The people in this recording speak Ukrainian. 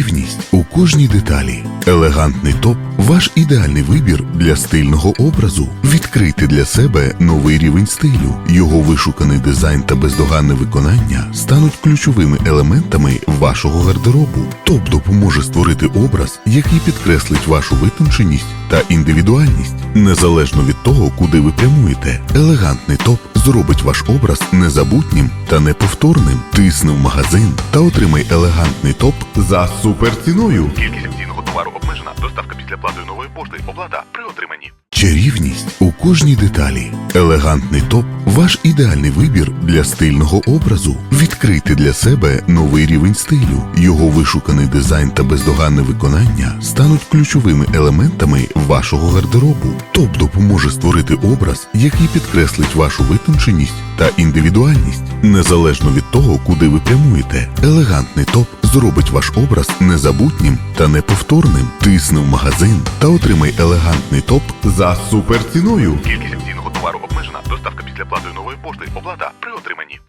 Чарівність у кожній деталі. Елегантний топ ваш ідеальний вибір для стильного образу. Відкрити для себе новий рівень стилю. Його вишуканий дизайн та бездоганне виконання стануть ключовими елементами вашого гардеробу. Топ допоможе створити образ, який підкреслить вашу витонченість та індивідуальність. Незалежно від того, куди ви прямуєте, елегантний топ зробить ваш образ незабутнім та неповторним. Тисни в магазин та отримай елегантний топ за суперціною. Кількість цінного товару обмежена. Доставка після плати нової пошти. Оплата при отриманні. Чарівність у кожній деталі. Елегантний топ ваш ідеальний вибір для стильного образу. Відкрити для себе новий рівень стилю. Його вишуканий дизайн та бездоганне виконання стануть ключовими елементами вашого гардеробу. Топ допоможе створити образ, який підкреслить вашу витонченість та індивідуальність. Незалежно від того, куди ви прямуєте, елегантний топ зробить ваш образ незабутнім та неповторним. Тисни в магазин та отримай елегантний топ за суперціною. Кількість акційного товару обмежена. Доставка після плати нової пошти. Оплата при отриманні.